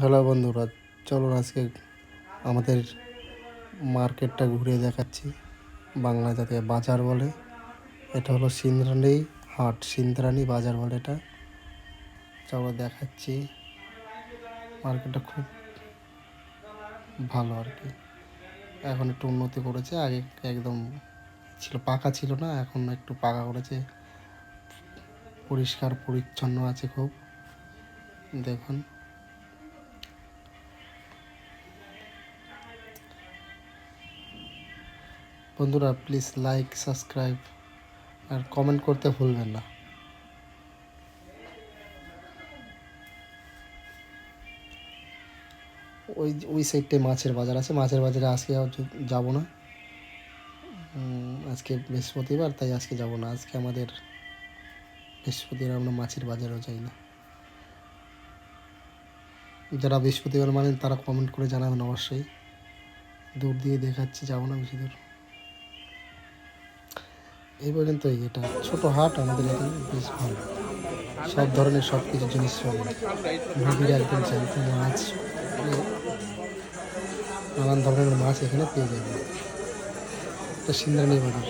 Hello বন্ধুরা, চলুন আজকে আমাদের মার্কেটটা ঘুরে দেখাচ্ছি। বাংলা যাতে বাজার বলে। এটা হলো সিন্দ্রানি হাট সিন্দ্রানি বাজার বলে এটা। চলো দেখাচ্ছি। মার্কেটটা খুব ভালো আর কি। এখন একটু উন্নতি করেছে, আগে একদম ছিল, পাকা ছিল না, এখন একটু পাকা করেছে। পরিষ্কার, পরিচ্ছন্ন আছে খুব। দেখুন। বন্ধুরা প্লিজ লাইক সাবস্ক্রাইব আর কমেন্ট করতে ভুলবেন না। ওই ওই সাইডটায় মাছের বাজার আছে। মাছের বাজারে আজকে যাব না। আজকে বৃহস্পতিবার, তাই আজকে যাব না। আজকে আমাদের বৃহস্পতিবার আমরা মাছের বাজারেও যাই না। যারা বৃহস্পতিবার মানেন তারা কমেন্ট করে জানাবেন অবশ্যই। দূর দিয়ে দেখাচ্ছি, যাব না বেশি দূর। এই পর্যন্তই, এটা ছোট হাট, আমাদের এখানে বেশ ভালো। সব ধরনের সব কিছু জিনিস পাবেন মুরগির একদম জ্যান্ত মাছ, নানান ধরনের মাছ এখানে পেয়ে যাবে এটা সিন্দ্রানি বাজার।